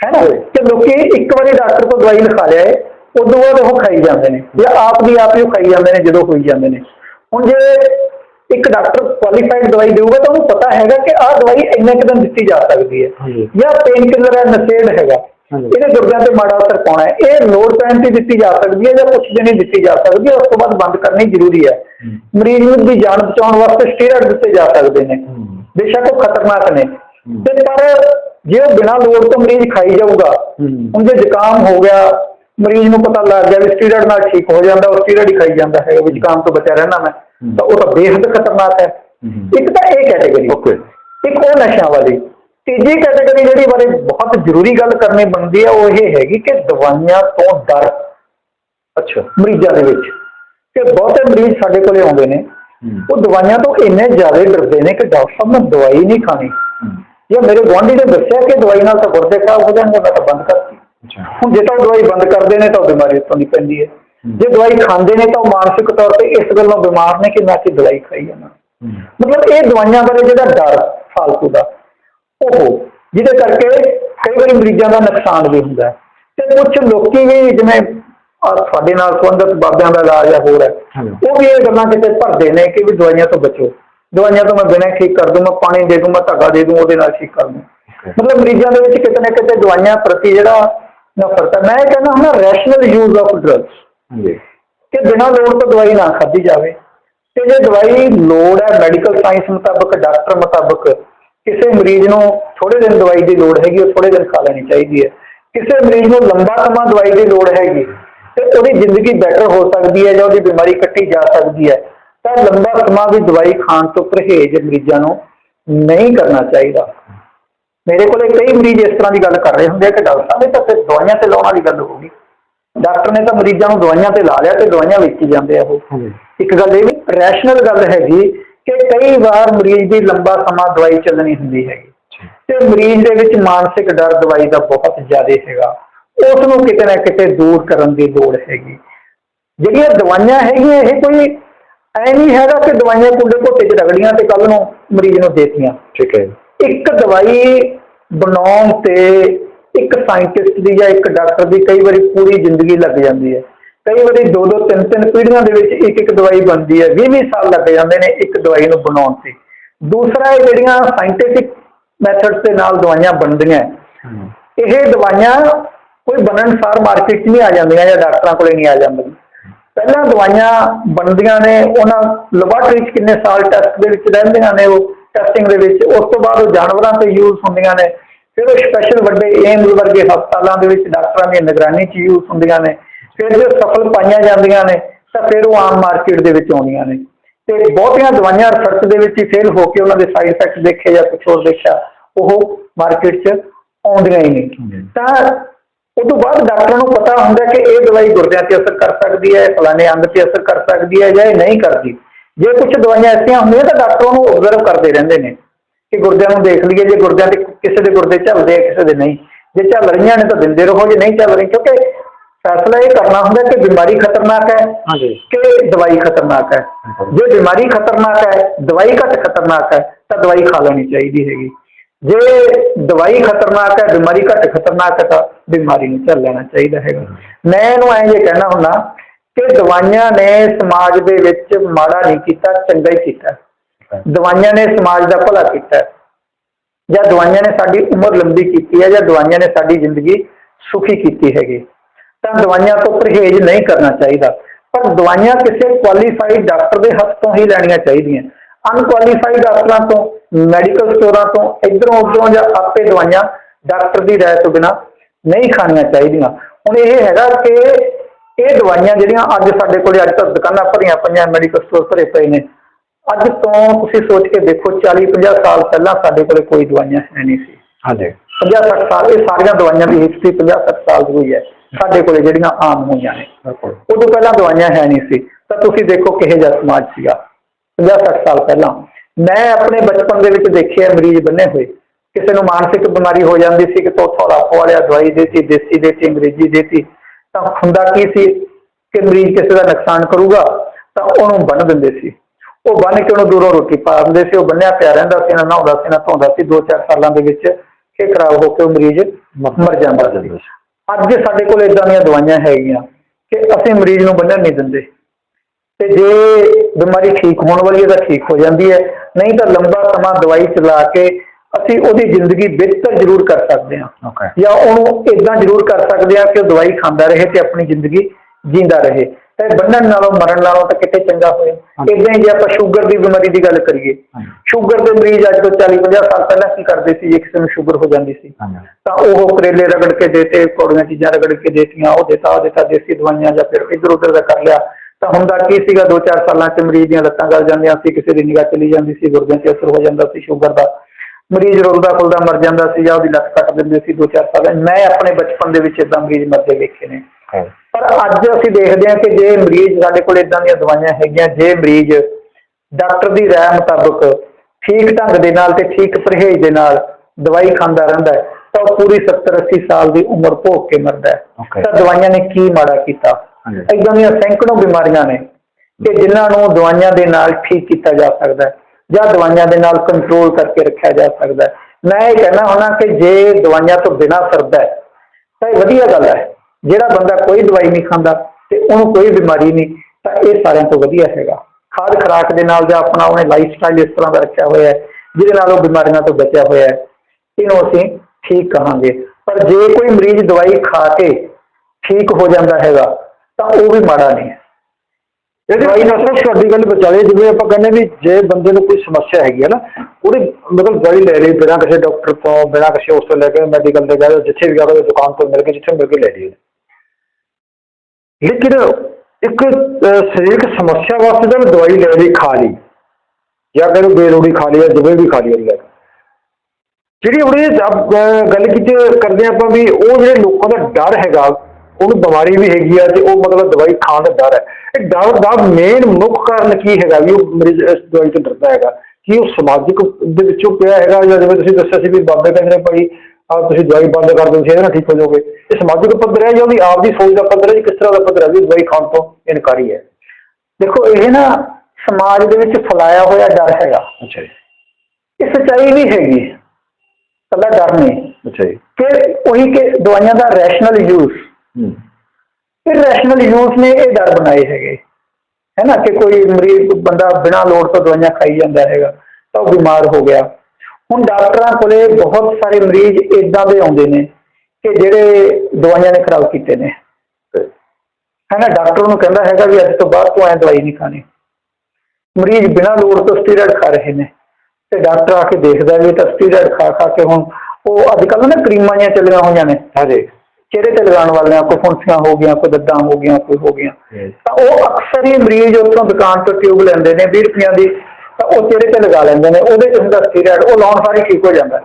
ਹੈ ਨਾ ਕਿ ਲੋਕੀ ਇੱਕ ਵਾਰੀ ਡਾਕਟਰ ਤੋਂ ਦਵਾਈ ਲਿਖਾ ਲਿਆ ਹੈ ਉਦੋਂ ਬਾਅਦ ਉਹ ਖਾਈ ਜਾਂਦੇ ਨੇ। ਜਾਂ ਆਪ ਦੀ ਆਪ ਹੀ ਉਹ ਖਾਈ ਜਾਂਦੇ ਨੇ ਜਦੋਂ ਹੋਈ ਜਾਂਦੇ ਨੇ। ਹੁਣ ਜੇ ਇੱਕ ਡਾਕਟਰ ਕੁਆਲੀਫਾਈਡ ਦਵਾਈ ਦੇਊਗਾ ਤਾਂ ਉਹਨੂੰ ਪਤਾ ਹੈਗਾ ਕਿ ਆਹ ਦਵਾਈ ਇੰਨੇ ਕੁ ਦਿਨ ਦਿੱਤੀ ਜਾ ਸਕਦੀ ਹੈ। ਜਾਂ ਪੇਨ ਕਿਲਰ ਹੈ ਨਸ਼ੇੜ ਹੈਗਾ। ਇਹਦੇ ਗੁਰਦਿਆਂ ਤੇ ਮਾੜਾ ਅਸਰ ਪਾਉਣਾ ਹੈ। ਇਹ ਲੋੜ ਪੈਣ ਤੇ ਦਿੱਤੀ ਜਾ ਸਕਦੀ ਹੈ ਜਾਂ ਕੁਝ ਦਿਨ ਹੀ ਦਿੱਤੀ ਜਾ ਸਕਦੀ। ਹੈ ਉਸ ਤੋਂ ਬਾਅਦ ਬੰਦ ਕਰਨੀ ਜ਼ਰੂਰੀ ਹੈ। ਮਰੀਜ਼ ਨੂੰ ਦੀ ਜਾਨ ਬਚਾਉਣ ਵਾਸਤੇ ਸਟੀਰੋਇਡ ਦਿੱਤੇ ਜਾ ਸਕਦੇ ਨੇ। ਬੇਸ਼ੱਕ ਉਹ ਖਤਰਨਾਕ ਨੇ। ਤੇ ਪਰ ਜੇ ਉਹ ਬਿਨਾਂ ਲੋੜ ਤੋਂ ਮਰੀਜ਼ ਖਾਈ ਜਾਊਗਾ ਜੇ ਜ਼ੁਕਾਮ ਹੋ ਗਿਆ ਮਰੀਜ਼ ਨੂੰ ਪਤਾ ਲੱਗ ਗਿਆ ਵੀ ਸਟੀਰੋਇਡ ਨਾਲ ਠੀਕ ਹੋ ਜਾਂਦਾ ਉਹ ਸਟੀਰੋਇਡ ਹੀ ਖਾਈ ਜਾਂਦਾ ਹੈ ਵੀ ਜ਼ੁਕਾਮ ਤੋਂ ਬਚਿਆ ਰਹਿਣਾ ਮੈਂ। ਤਾਂ ਉਹ ਤਾਂ ਬੇਹੱਦ ਖਤਰਨਾਕ ਹੈ। ਇੱਕ ਤਾਂ ਇਹ ਕੈਟੇਗਰੀ ਓਕੇ ਇੱਕ ਉਹ ਨਸ਼ਿਆਂ ਵਾਲੀ। ਤੀਜੀ ਕੈਟੇਗਰੀ ਜਿਹੜੀ ਬਾਰੇ ਬਹੁਤ ਜ਼ਰੂਰੀ ਗੱਲ ਕਰਨੀ ਬਣਦੀ ਹੈ ਉਹ ਇਹ ਹੈਗੀ ਕਿ ਦਵਾਈਆਂ ਤੋਂ ਡਰ। ਅੱਛਾ। ਮਰੀਜ਼ਾਂ ਦੇ ਵਿੱਚ। ਕਿ ਬਹੁਤੇ ਮਰੀਜ਼ ਸਾਡੇ ਕੋਲੇ ਆਉਂਦੇ ਨੇ। ਉਹ ਦਵਾਈਆਂ ਤੋਂ ਇੰਨੇ ਜ਼ਿਆਦਾ ਡਰਦੇ ਨੇ ਕਿ ਡਾਕਟਰ ਸਾਹਿਬ ਮੈਂ ਦਵਾਈ ਨਹੀਂ ਖਾਣੀ। ਜਾਂ ਮੇਰੇ ਗੁਆਂਢੀ ਨੇ ਦੱਸਿਆ ਕਿ ਦਵਾਈ ਨਾਲ ਤਾਂ ਗੁਰਦੇ ਖਰਾਬ ਹੋ ਜਾਣਗੇ ਮੈਂ ਤਾਂ ਬੰਦ ਕਰਤੀ। ਹੁਣ ਜੇ ਤਾਂ ਦਵਾਈ ਬੰਦ ਕਰਦੇ ਨੇ ਤਾਂ ਉਹ ਬਿਮਾਰੀ ਉੱਤੋਂ ਦੀ ਪੈਂਦੀ ਹੈ। ਜੇ ਦਵਾਈ ਖਾਂਦੇ ਨੇ ਤਾਂ ਉਹ ਮਾਨਸਿਕ ਤੌਰ ਤੇ ਇਸ ਗੱਲੋਂ ਬਿਮਾਰ ਨੇ ਕਿ ਮੈਂ ਕਿ ਦਵਾਈ ਖਾਈ ਜਾਣਾ ਮਤਲਬ ਇਹ ਦਵਾਈਆਂ ਬਾਰੇ ਜਿਹੜਾ ਡਰ ਫਾਲਤੂ ਦਾ ਉਹ ਜਿਹਦੇ ਕਰਕੇ ਕਈ ਵਾਰੀ ਮਰੀਜ਼ਾਂ ਦਾ ਨੁਕਸਾਨ ਵੀ ਹੁੰਦਾ ਹੈ। ਤੇ ਕੁਝ ਲੋਕੀ ਵੀ ਜਿਵੇਂ ਤੁਹਾਡੇ ਨਾਲ ਸੰਬੰਧਿਤ ਬਾਬਿਆਂ ਦਾ ਇਲਾਜ ਹੈ ਹੋਰ ਹੈ। ਉਹ ਵੀ ਇਹ ਗੱਲਾਂ ਕਿਤੇ ਭਰਦੇ ਨੇ ਕਿ ਵੀ ਦਵਾਈਆਂ ਤੋਂ ਬਚੋ। ਦਵਾਈਆਂ ਤੋਂ ਮੈਂ ਬਿਨਾਂ ਠੀਕ ਕਰ ਦੂੰ ਮੈਂ ਪਾਣੀ ਦੇ ਦੂੰ ਮੈਂ ਧਾਗਾ ਦੇ ਦੂੰ ਉਹਦੇ ਨਾਲ ਠੀਕ ਕਰ ਦੂੰ ਮਤਲਬ ਮਰੀਜ਼ਾਂ ਦੇ ਵਿੱਚ ਕਿਤੇ ਨਾ ਕਿਤੇ ਦਵਾਈਆਂ ਪ੍ਰਤੀ ਜਿਹੜਾ ਨਫ਼ਰਤ ਹੈ। ਮੈਂ ਕਹਿੰਦਾ ਹੁੰਦਾ ਰੈਸ਼ਨਲ ਯੂਜ਼ ਆਫ ਡਰੱਗਸ ਕਿ ਬਿਨਾਂ ਲੋੜ ਤੋਂ ਦਵਾਈ ਨਾ ਖਾਧੀ ਜਾਵੇ। ਤੇ ਜੇ ਦਵਾਈ ਲੋੜ ਹੈ ਮੈਡੀਕਲ ਸਾਇੰਸ ਮੁਤਾਬਕ ਡਾਕਟਰ ਮੁਤਾਬਕ ਕਿਸੇ ਮਰੀਜ਼ ਨੂੰ ਥੋੜੇ ਦਿਨ ਦਵਾਈ ਦੀ ਲੋੜ ਹੈਗੀ ਉਹ ਥੋੜੇ ਦਿਨ ਖਾ ਲੈਣੀ ਚਾਹੀਦੀ ਹੈ। ਕਿਸੇ ਮਰੀਜ਼ ਨੂੰ ਲੰਬਾ ਸਮਾਂ ਦਵਾਈ ਦੀ ਲੋੜ ਹੈਗੀ ਤੇ ਉਹਦੀ ਜ਼ਿੰਦਗੀ ਬੈਟਰ ਹੋ ਸਕਦੀ ਹੈ ਜਾਂ ਉਹਦੀ ਬਿਮਾਰੀ ਕੱਟੀ ਜਾ ਸਕਦੀ ਹੈ ਤਾਂ ਲੰਬਾ ਸਮਾਂ ਵੀ ਦਵਾਈ ਖਾਣ ਤੋਂ ਪਰਹੇਜ਼ ਮਰੀਜ਼ਾਂ ਨੂੰ ਨਹੀਂ ਕਰਨਾ ਚਾਹੀਦਾ। ਮੇਰੇ ਕੋਲੇ ਕਈ ਮਰੀਜ਼ ਇਸ ਤਰ੍ਹਾਂ ਦੀ ਗੱਲ ਕਰ ਰਹੇ ਹੁੰਦੇ ਆ ਕਿ ਡਾਕਟਰ ਸਾਹਿਬ ਇਹ ਤਾਂ ਫਿਰ ਦਵਾਈਆਂ ਤੇ ਲਾਉਣ ਵਾਲੀ ਗੱਲ ਹੋਊਗੀ। ਡਾਕਟਰ ਨੇ ਤਾਂ ਮਰੀਜ਼ਾਂ ਨੂੰ ਦਵਾਈਆਂ ਤੇ ਲਾ ਲਿਆ ਤੇ ਦਵਾਈਆਂ ਵੇਚੀ ਜਾਂਦੇ ਆ ਉਹ। ਇੱਕ ਗੱਲ ਇਹ ਵੀ ਰੈਸ਼ਨਲ ਗੱਲ ਹੈਗੀ ਕਿ ਕਈ ਵਾਰ ਮਰੀਜ਼ ਦੀ ਲੰਬਾ ਸਮਾਂ ਦਵਾਈ ਚੱਲਣੀ ਹੁੰਦੀ ਹੈਗੀ। ਤੇ ਮਰੀਜ਼ ਦੇ ਵਿੱਚ ਮਾਨਸਿਕ ਡਰ ਦਵਾਈ ਦਾ ਬਹੁਤ ਜ਼ਿਆਦਾ ਹੈਗਾ। ਉਸ ਨੂੰ ਕਿਤੇ ਨਾ ਕਿਤੇ ਦੂਰ ਕਰਨ ਦੀ ਲੋੜ ਹੈਗੀ। ਜਿਹੜੀਆਂ ਦਵਾਈਆਂ ਹੈਗੀਆਂ ਇਹ ਕੋਈ ਐ ਨਹੀਂ ਹੈਗਾ ਕਿ ਦਵਾਈਆਂ ਕੁੰਡੇ ਘੋਟੇ 'ਚ ਰਗੜੀਆਂ ਤੇ ਕੱਲ ਨੂੰ ਮਰੀਜ਼ ਨੂੰ ਦੇਤੀਆਂ। ਠੀਕ ਹੈ ਇੱਕ ਦਵਾਈ ਬਣਾਉਣ ਤੇ ਇੱਕ ਸਾਇੰਟਿਸਟ ਦੀ ਜਾਂ ਇੱਕ ਡਾਕਟਰ ਦੀ ਕਈ ਵਾਰੀ ਪੂਰੀ ਜ਼ਿੰਦਗੀ ਲੱਗ ਜਾਂਦੀ ਹੈ। ਕਈ ਵਾਰੀ ਦੋ ਦੋ ਤਿੰਨ ਤਿੰਨ ਪੀੜ੍ਹੀਆਂ ਦੇ ਵਿੱਚ ਇੱਕ ਇੱਕ ਦਵਾਈ ਬਣਦੀ ਹੈ 20 20 ਸਾਲ ਲੱਗ ਜਾਂਦੇ ਨੇ ਇੱਕ ਦਵਾਈ ਨੂੰ ਬਣਾਉਣ ਤੇ। ਦੂਸਰਾ ਇਹ ਜਿਹੜੀਆਂ ਸਾਇੰਟਿਫਿਕ ਮੈਥਡਸ ਦੇ ਨਾਲ ਦਵਾਈਆਂ ਬਣਦੀਆਂ ਇਹ ਦਵਾਈਆਂ ਕੋਈ ਬਣਨ ਸਾਰ ਮਾਰਕੀਟ 'ਚ ਨਹੀਂ ਆ ਜਾਂਦੀਆਂ ਜਾਂ ਡਾਕਟਰਾਂ ਕੋਲੇ ਨਹੀਂ ਆ ਜਾਂਦੀਆਂ। ਪਹਿਲਾਂ ਦਵਾਈਆਂ ਬਣਦੀਆਂ ਨੇ ਉਹਨਾਂ ਲੈਬੋਰਟਰੀ 'ਚ ਕਿੰਨੇ ਸਾਲ ਟੈਸਟ ਦੇ ਵਿੱਚ ਰਹਿੰਦੀਆਂ ਨੇ ਉਹ ਟੈਸਟਿੰਗ ਦੇ ਵਿੱਚ। ਉਸ ਤੋਂ ਬਾਅਦ ਉਹ ਜਾਨਵਰਾਂ ਤੇ ਯੂਜ਼ ਹੁੰਦੀਆਂ ਨੇ। ਫਿਰ ਉਹ ਸਪੈਸ਼ਲ ਵੱਡੇ ਏਮਜ਼ ਵਰਗੇ ਹਸਪਤਾਲਾਂ ਦੇ ਵਿੱਚ ਡਾਕਟਰਾਂ ਦੀ ਨਿਗਰਾਨੀ 'ਚ ਯੂਜ਼ ਹੁੰਦੀਆਂ ਨੇ। ਫਿਰ ਜੇ ਸਫਲ ਪਾਈਆਂ ਜਾਂਦੀਆਂ ਨੇ ਤਾਂ ਫਿਰ ਉਹ ਆਮ ਮਾਰਕੀਟ ਦੇ ਵਿੱਚ ਆਉਂਦੀਆਂ ਨੇ। ਤੇ ਬਹੁਤੀਆਂ ਦਵਾਈਆਂ ਰਿਸਰਚ ਦੇ ਵਿੱਚ ਹੀ ਫੇਲ ਹੋ ਕੇ ਉਹਨਾਂ ਦੇ ਸਾਈਡ ਇਫੈਕਟ ਦੇਖੇ ਜਾਂ ਕੁਝ ਹੋਰ ਦੇਖਿਆ ਉਹ ਮਾਰਕੀਟ 'ਚ ਆਉਂਦੀਆਂ ਹੀ ਨਹੀਂ। ਤਾਂ ਉਦੋਂ ਬਾਅਦ ਡਾਕਟਰ ਨੂੰ ਪਤਾ ਹੁੰਦਾ ਕਿ ਇਹ ਦਵਾਈ ਗੁਰਦਿਆਂ ਤੇ ਅਸਰ ਕਰ ਸਕਦੀ ਹੈ ਫਲਾਣੇ ਅੰਗ ਤੇ ਅਸਰ ਕਰ ਸਕਦੀ ਹੈ ਜਾਂ ਇਹ ਨਹੀਂ ਕਰਦੀ। ਜੇ ਕੁਝ ਦਵਾਈਆਂ ਐਸੀਆਂ ਹੁੰਦੀਆਂ ਤਾਂ ਡਾਕਟਰ ਉਹਨੂੰ ਆਬਜ਼ਰਵ ਕਰਦੇ ਰਹਿੰਦੇ ਨੇ ਕਿ ਗੁਰਦਿਆਂ ਨੂੰ ਦੇਖ ਲਈਏ ਜੇ ਗੁਰਦਿਆਂ ਤੇ ਕਿਸੇ ਦੇ ਗੁਰਦੇ ਚੱਲਦੇ ਆ ਕਿਸੇ ਦੇ ਨਹੀਂ। ਜੇ ਚੱਲ ਰਹੀਆਂ ਨੇ ਤਾਂ ਦਿੰਦੇ ਰਹੋ ਜੇ ਨਹੀਂ ਚੱਲ ਰਹੀ ਕਿਉਂਕਿ ਫੈਸਲਾ ਇਹ ਕਰਨਾ ਹੁੰਦਾ ਕਿ ਬਿਮਾਰੀ ਖਤਰਨਾਕ ਹੈ ਹਾਂਜੀ ਕਿ ਦਵਾਈ ਖਤਰਨਾਕ ਹੈ ਜੇ ਬਿਮਾਰੀ ਖਤਰਨਾਕ ਹੈ ਦਵਾਈ ਘੱਟ ਖਤਰਨਾਕ ਹੈ ਤਾਂ ਦਵਾਈ ਖਾ ਲੈਣੀ ਚਾਹੀਦੀ ਹੈਗੀ ਜੇ ਦਵਾਈ ਖਤਰਨਾਕ ਹੈ ਬਿਮਾਰੀ ਘੱਟ ਖਤਰਨਾਕ ਹੈ ਤਾਂ ਬਿਮਾਰੀ ਨੂੰ ਝੱਲ ਲੈਣਾ ਚਾਹੀਦਾ ਹੈਗਾ ਮੈਂ ਇਹਨੂੰ ਐਂ ਜੇ ਕਹਿਣਾ ਹੁੰਦਾ ਕਿ ਦਵਾਈਆਂ ਨੇ ਸਮਾਜ ਦੇ ਵਿੱਚ ਮਾੜਾ ਨਹੀਂ ਕੀਤਾ ਚੰਗਾ ਹੀ ਕੀਤਾ ਦਵਾਈਆਂ ਨੇ ਸਮਾਜ ਦਾ ਭਲਾ ਕੀਤਾ ਜਾਂ ਦਵਾਈਆਂ ਨੇ ਸਾਡੀ ਉਮਰ ਲੰਬੀ ਕੀਤੀ ਹੈ ਜਾਂ ਦਵਾਈਆਂ ਨੇ ਸਾਡੀ ਜ਼ਿੰਦਗੀ ਸੁਖੀ ਕੀਤੀ ਹੈਗੀ ਤਾਂ ਦਵਾਈਆਂ ਤੋਂ ਪਰਹੇਜ਼ ਨਹੀਂ ਕਰਨਾ ਚਾਹੀਦਾ। ਪਰ ਦਵਾਈਆਂ ਕਿਸੇ ਕੁਆਲੀਫਾਈਡ ਡਾਕਟਰ ਦੇ ਹੱਥ ਤੋਂ ਹੀ ਲੈਣੀਆਂ ਚਾਹੀਦੀਆਂ। ਅਨਕੁਆਲੀਫਾਈਡ ਡਾਕਟਰਾਂ ਤੋਂ ਮੈਡੀਕਲ ਸਟੋਰਾਂ ਤੋਂ ਇਧਰੋਂ ਉਧਰੋਂ ਜਾਂ ਆਪੇ ਦਵਾਈਆਂ ਡਾਕਟਰ ਦੀ ਰਾਏ ਤੋਂ ਬਿਨਾ ਨਹੀਂ ਖਾਣੀਆਂ ਚਾਹੀਦੀਆਂ। ਹੁਣ ਇਹ ਹੈਗਾ ਕਿ ਇਹ ਦਵਾਈਆਂ ਜਿਹੜੀਆਂ ਅੱਜ ਸਾਡੇ ਕੋਲੇ ਅੱਜ ਤੱਕ ਦੁਕਾਨਾਂ ਭਰੀਆਂ ਪਈਆਂ ਮੈਡੀਕਲ ਸਟੋਰ ਭਰੇ ਪਏ ਨੇ। ਅੱਜ ਤੋਂ ਤੁਸੀਂ ਸੋਚ ਕੇ ਦੇਖੋ 40 50 ਸਾਲ ਪਹਿਲਾਂ ਸਾਡੇ ਕੋਲੇ ਕੋਈ ਦਵਾਈਆਂ ਹੈ ਨਹੀਂ ਸੀ। ਹਾਂਜੀ। 50 60 ਸਾਲ ਇਹ ਸਾਰੀਆਂ ਦਵਾਈਆਂ ਦੀ ਹਿਸਟਰੀ 50 60 ਸਾਲ ਦੀ ਹੋਈ ਹੈ। ਸਾਡੇ ਕੋਲੇ ਜਿਹੜੀਆਂ ਆਮ ਹੋਈਆਂ ਨੇ। ਬਿਲਕੁਲ। ਉਦੋਂ ਪਹਿਲਾਂ ਦਵਾਈਆਂ ਹੈ ਨਹੀਂ ਸੀ। ਤਾਂ ਤੁਸੀਂ ਦੇਖੋ ਕਿਹੋ ਜਿਹਾ ਸਮਾਜ ਸੀਗਾ। 50 60 ਸਾਲ ਪਹਿਲਾਂ। ਮੈਂ ਆਪਣੇ ਬਚਪਨ ਦੇ ਵਿੱਚ ਦੇਖਿਆ ਮਰੀਜ਼ ਬੰਨੇ ਹੋਏ। ਕਿਸੇ ਨੂੰ ਮਾਨਸਿਕ ਬਿਮਾਰੀ ਹੋ ਜਾਂਦੀ ਸੀ ਕਿ ਤੋਂ ਥੋੜਾ ਵਾਲਿਆ ਦਵਾਈ ਦੇਤੀ ਦੇਸੀ ਦੇਤੀ ਅੰਗਰੇਜ਼ੀ ਦੇਤੀ। ਤਾਂ ਹੁੰਦਾ ਕੀ ਸੀ ਕਿ ਮਰੀਜ਼ ਕਿਸੇ ਦਾ ਨੁਕਸਾਨ ਕਰੂਗਾ ਤਾਂ ਉਹਨੂੰ ਬੰਨ ਦਿੰਦੇ ਸੀ। ਉਹ ਬੰਨ ਕੇ ਉਹਨੂੰ ਦੂਰੋਂ ਰੋਟੀ ਪਾ ਦਿੰਦੇ ਸੀ। ਉਹ ਬੰਨਿਆ ਪਿਆ ਰਹਿੰਦਾ ਸੀ ਨਾ ਨਹਾਉਂਦਾ ਸੀ ਨਾ ਧੋਂਦਾ ਸੀ 2-4 ਸਾਲਾਂ ਦੇ ਵਿੱਚ ਇਹ ਖਰਾਬ ਹੋ ਕੇ ਉਹ ਮਰੀਜ਼ ਮਰ ਜਾਂਦਾ ਸੀ। ਅੱਜ ਸਾਡੇ ਕੋਲ ਇਦਾਂ ਦੀਆਂ ਦਵਾਈਆਂ ਹੈਗੀਆਂ ਕਿ ਅਸੀਂ ਮਰੀਜ਼ ਨੂੰ ਬੰਨਣ ਨਹੀਂ ਦਿੰਦੇ। ਤੇ ਜੇ ਬਿਮਾਰੀ ਠੀਕ ਹੋਣ ਵਾਲੀ ਹੈ ਤਾਂ ਠੀਕ ਹੋ ਜਾਂਦੀ ਹੈ ਨਹੀਂ ਤਾਂ ਲੰਬਾ ਸਮਾਂ ਦਵਾਈ ਚਲਾ ਕੇ ਅਸੀਂ ਉਹਦੀ ਜ਼ਿੰਦਗੀ ਬਿਹਤਰ ਜ਼ਰੂਰ ਕਰ ਸਕਦੇ ਹਾਂ। ਜਾਂ ਉਹਨੂੰ ਇਦਾਂ ਜ਼ਰੂਰ ਕਰ ਸਕਦੇ ਆ ਕਿ ਉਹ ਦਵਾਈ ਖਾਂਦਾ ਰਹੇ ਤੇ ਆਪਣੀ ਜ਼ਿੰਦਗੀ ਜੀਂਦਾ ਰਹੇ। ਤੇ ਬੰਨਣ ਨਾਲੋਂ ਮਰਨ ਨਾਲੋਂ ਤਾਂ ਕਿਤੇ ਚੰਗਾ ਹੋਏ। ਹਾਂਜੀ। ਇਦਾਂ ਹੀ ਜੇ ਆਪਾਂ ਸ਼ੂਗਰ ਦੀ ਬਿਮਾਰੀ ਦੀ ਗੱਲ ਕਰੀਏ। ਸ਼ੂਗਰ ਦੇ ਮਰੀਜ਼ ਅੱਜ ਤੋਂ 40 50 ਸਾਲ ਪਹਿਲਾਂ ਕੀ ਕਰਦੇ ਸੀ? ਜੇ ਕਿਸੇ ਨੂੰ ਸ਼ੂਗਰ ਹੋ ਜਾਂਦੀ ਸੀ। ਤਾਂ ਉਹ ਕਰੇਲੇ ਰਗੜ ਕੇ ਦੇਤੇ ਕੌੜੀਆਂ ਚੀਜ਼ਾਂ ਰਗੜ ਕੇ ਦੇਤੀਆਂ ਉਹ ਦਿੱਤਾ ਉਹ ਦਿੱਤਾ ਦੇਸੀ ਦਵਾਈਆਂ ਜਾਂ ਫਿਰ ਇੱਧਰ ਉੱਧਰ ਦਾ ਕਰ ਲਿਆ। ਤਾਂ ਹੁੰਦਾ ਕੀ ਸੀਗਾ? 2-4 ਸਾਲਾਂ 'ਚ ਮਰੀਜ਼ ਦੀਆਂ ਲੱਤਾਂ ਗਲ ਜਾਂਦੀਆਂ ਸੀ ਕਿਸੇ ਦੀ ਨਿਗਾਹ ਚਲੀ ਜਾਂਦੀ ਸੀ ਗੁਰਦਿਆਂ 'ਚ ਅਸਰ ਹੋ ਜਾਂਦਾ ਸੀ ਸ਼ੂਗਰ ਦਾ। ਮਰੀਜ਼ ਰੁਲਦਾ ਫੁਲਦਾ ਮਰ ਜਾਂਦਾ ਸੀ ਜਾਂ ਉਹਦੀ ਲੱਤ ਕੱਟ ਦਿੰਦੇ ਸੀ 2-4 ਸਾਲਾਂ 'ਚ। ਮੈਂ ਆਪਣੇ ਬਚਪਨ ਦੇ ਵਿੱਚ ਇਦਾਂ ਮਰੀਜ਼ ਮਰਦੇ ਵੇਖੇ ਨੇ ਪਰ ਅੱਜ ਅਸੀਂ ਦੇਖਦੇ ਹਾਂ ਕਿ ਜੇ ਮਰੀਜ਼ ਸਾਡੇ ਕੋਲ ਇਦਾਂ ਦੀਆਂ ਦਵਾਈਆਂ ਹੈਗੀਆਂ ਜੇ ਮਰੀਜ਼ ਡਾਕਟਰ ਦੀ ਰਾਏ ਮੁਤਾਬਕ ਠੀਕ ਢੰਗ ਦੇ ਨਾਲ ਤੇ ਠੀਕ ਪਰਹੇਜ਼ ਦੇ ਨਾਲ ਦਵਾਈ ਖਾਂਦਾ ਰਹਿੰਦਾ ਹੈ ਤਾਂ ਉਹ ਪੂਰੀ 70 80 ਸਾਲ ਦੀ ਉਮਰ ਭੋਗ ਕੇ ਮਰਦਾ ਹੈ. ਤਾਂ ਦਵਾਈਆਂ ਨੇ ਕੀ ਮਾੜਾ ਕੀਤਾ। ਇਦਾਂ ਦੀਆਂ ਸੈਂਕੜੋਂ ਬਿਮਾਰੀਆਂ ਨੇ ਕਿ ਜਿਨ੍ਹਾਂ ਨੂੰ ਦਵਾਈਆਂ ਦੇ ਨਾਲ ਠੀਕ ਕੀਤਾ ਜਾ ਸਕਦਾ ਹੈ ਜਾਂ ਦਵਾਈਆਂ ਦੇ ਨਾਲ ਕੰਟਰੋਲ ਕਰਕੇ ਰੱਖਿਆ ਜਾ ਸਕਦਾ ਮੈਂ ਇਹ ਕਹਿਣਾ ਹੁੰਦਾ ਕਿ ਜੇ ਦਵਾਈਆਂ ਤੋਂ ਬਿਨਾਂ ਸਰਦਾ ਹੈ, ਤਾਂ ਇਹ ਵਧੀਆ ਗੱਲ ਹੈ। ਜਿਹੜਾ ਬੰਦਾ ਕੋਈ ਦਵਾਈ ਨਹੀਂ ਖਾਂਦਾ ਤੇ ਉਹਨੂੰ ਕੋਈ ਬਿਮਾਰੀ ਨਹੀਂ, ਤਾਂ ਇਹ ਸਾਰਿਆਂ ਤੋਂ ਵਧੀਆ ਹੈਗਾ। ਖਾਦ ਖਰਾਕ ਦੇ ਨਾਲ ਜਾਂ ਆਪਣਾ ਉਹਨੇ ਲਾਈਫ ਸਟਾਈਲ ਇਸ ਤਰ੍ਹਾਂ ਦਾ ਰੱਖਿਆ ਹੋਇਆ ਹੈ, ਜਿਹਦੇ ਨਾਲ ਉਹ ਬਿਮਾਰੀਆਂ ਤੋਂ ਬਚਿਆ ਹੋਇਆ ਹੈ, ਇਹਨੂੰ ਅਸੀਂ ਠੀਕ ਕਹਾਂਗੇ। ਪਰ ਜੇ ਕੋਈ ਮਰੀਜ਼ ਦਵਾਈ ਖਾ ਕੇ ਠੀਕ ਹੋ ਜਾਂਦਾ ਹੈਗਾ, ਤਾਂ ਉਹ ਵੀ ਮਾੜਾ ਨਹੀਂ ਹੈ ਇਹਦੀ ਸਰ ਤੁਹਾਡੀ ਗੱਲ ਵਿਚਾਲੇ, ਜਿਵੇਂ ਆਪਾਂ ਕਹਿੰਦੇ ਵੀ ਜੇ ਬੰਦੇ ਨੂੰ ਕੋਈ ਸਮੱਸਿਆ ਹੈਗੀ ਹੈ ਨਾ, ਉਹਦੀ ਮਤਲਬ ਦਵਾਈ ਲੈ ਲਈ, ਬਿਨਾਂ ਕਿਸੇ ਡਾਕਟਰ ਤੋਂ, ਬਿਨਾਂ ਕਿਸੇ ਉਸ ਤੋਂ ਲੈ ਕੇ ਮੈਡੀਕਲ ਦੇ ਗਏ, ਜਿੱਥੇ ਵੀ ਜਾਵੇ ਦੁਕਾਨ ਤੋਂ ਮਿਲ ਕੇ ਜਿੱਥੇ ਮਿਲ ਕੇ ਲੈ ਲਈ ਲੇਕਿਨ ਇੱਕ ਸਰੀਰਕ ਸਮੱਸਿਆ ਵਾਸਤੇ ਤਾਂ ਦਵਾਈ ਲੈ ਲਈ, ਖਾ ਲਈ। ਜਾਂ ਕਹਿੰਦੇ ਬੇਲੋੜੀ ਖਾ ਲਈ ਜਾਂ ਜਿਵੇਂ ਵੀ ਖਾ ਲਈ ਉਹਨੂੰ ਲੈ ਜਿਹੜੀ ਹੁਣ ਇਹ ਗੱਲ ਕੀਤੀ ਕਰਦੇ ਹਾਂ ਆਪਾਂ ਵੀ ਉਹ ਜਿਹੜੇ ਲੋਕਾਂ ਦਾ ਡਰ ਹੈਗਾ, ਉਹਨੂੰ ਬਿਮਾਰੀ ਵੀ ਹੈਗੀ ਆ ਤੇ ਉਹ ਮਤਲਬ ਦਵਾਈ ਖਾਣ ਦਾ ਡਰ ਹੈ। ਇਹ ਡਰ ਦਾ ਮੇਨ ਮੁੱਖ ਕਾਰਨ ਕੀ ਹੈਗਾ ਵੀ ਉਹ ਮਰੀਜ਼ ਇਸ ਦਵਾਈ ਤੋਂ ਡਰਦਾ ਹੈਗਾ ਕੀ ਉਹ ਸਮਾਜਿਕ ਦੇ ਵਿੱਚੋਂ ਪਿਆ ਹੈਗਾ ਜਾਂ ਜਿਵੇਂ ਤੁਸੀਂ ਦੱਸਿਆ ਸੀ ਵੀ ਬਾਬੇ ਕਹਿੰਦੇ ਭਾਈ ਆ ਤੁਸੀਂ ਦਵਾਈ ਬੰਦ ਕਰ ਤੁਸੀਂ ਇਹਦੇ ਨਾਲ ਠੀਕ ਹੋ ਜਾਓਗੇ। ਇਹ ਸਮਾਜਿਕ ਪੱਧਰ ਹੈ ਜਾਂ ਉਹਦੀ ਆਪਦੀ ਸੋਚ ਦਾ ਪੱਧਰ ਹੈ ਜੀ ਕਿਸ ਤਰ੍ਹਾਂ ਦਾ ਪੱਧਰ ਹੈ ਵੀ ਦਵਾਈ ਖਾਣ ਤੋਂ ਇਨਕਾਰੀ ਹੈ? ਦੇਖੋ ਇਹ ਨਾ ਸਮਾਜ ਦੇ ਵਿੱਚ ਫੈਲਾਇਆ ਹੋਇਆ ਡਰ ਹੈਗਾ। ਅੱਛਾ ਜੀ। ਇਹ ਸੱਚਾਈ ਵੀ ਹੈਗੀ। ਕੱਲਾ ਡਰ ਨਹੀਂ। ਅੱਛਾ ਜੀ। ਕਿ ਉਹੀ ਕਿ ਦਵਾਈਆਂ ਦਾ ਰੈਸ਼ਨਲ ਯੂਜ਼ ਹੂੰ ਫਿਰ ਨੇ ਇਹ ਡਰ ਬਣਾਏ ਹੈਗੇ। ਹੈ ਨਾ ਕਿ ਕੋਈ ਮਰੀਜ਼ ਬੰਦਾ ਬਿਨਾਂ ਲੋੜ ਤੋਂ ਦਵਾਈਆਂ ਖਾਈ ਜਾਂਦਾ ਹੈਗਾ, ਤਾਂ ਉਹ ਬਿਮਾਰ ਹੋ ਗਿਆ। ਹੁਣ ਡਾਕਟਰਾਂ ਕੋਲੇ ਬਹੁਤ ਸਾਰੇ ਮਰੀਜ਼ ਇਦਾਂ ਦੇ ਆਉਂਦੇ ਨੇ ਕਿ ਜਿਹੜੇ ਦਵਾਈਆਂ ਨੇ ਖਰਾਬ ਕੀਤੇ ਨੇ। ਹੈ ਨਾ ਡਾਕਟਰ ਨੂੰ ਕਹਿੰਦਾ ਹੈਗਾ ਵੀ ਅੱਜ ਤੋਂ ਬਾਅਦ ਤੂੰ ਐ ਦਵਾਈ ਨਹੀਂ ਖਾਣੀ। ਮਰੀਜ਼ ਬਿਨਾਂ ਲੋੜ ਤੋਂ ਸਟੀਰੋਇਡ ਖਾ ਰਹੇ ਨੇ। ਤੇ ਡਾਕਟਰ ਆ ਕੇ ਦੇਖਦਾ ਵੀ ਤਾਂ ਸਟੀਰੋਇਡ ਖਾ ਖਾ ਕੇ ਹੁਣ ਉਹ ਅੱਜ ਕੱਲ੍ਹ ਨਾ ਕਰੀਮਾਂ ਜਿਹੀਆਂ ਚੱਲੀਆਂ ਹੋਈਆਂ ਨੇ। ਹਾਂਜੀ ਚਿਹਰੇ ਤੇ ਲਗਾਉਣ ਵਾਲੀਆਂ ਕੋਈ ਫੁੰਸੀਆਂ ਹੋ ਗਈਆਂ ਕੋਈ ਦੱਦਾਂ ਹੋ ਗਈਆਂ ਕੋਈ ਹੋ ਗਈਆਂ। ਤਾਂ ਉਹ ਅਕਸਰ ਹੀ ਮਰੀਜ਼ ਉੱਥੋਂ ਦੁਕਾਨ ਤੋਂ ਟਿਊਬ ਲੈਂਦੇ ਨੇ 20 ਰੁਪਈਆਂ ਦੀ ਤਾਂ ਉਹ ਚਿਹਰੇ ਤੇ ਲਗਾ ਲੈਂਦੇ ਨੇ ਉਹਦੇ ਚ ਹੁੰਦਾ ਸਟੀਰੋਇਡ ਉਹ ਲਾਉਣ ਸਾਰੀ ਠੀਕ ਹੋ ਜਾਂਦਾ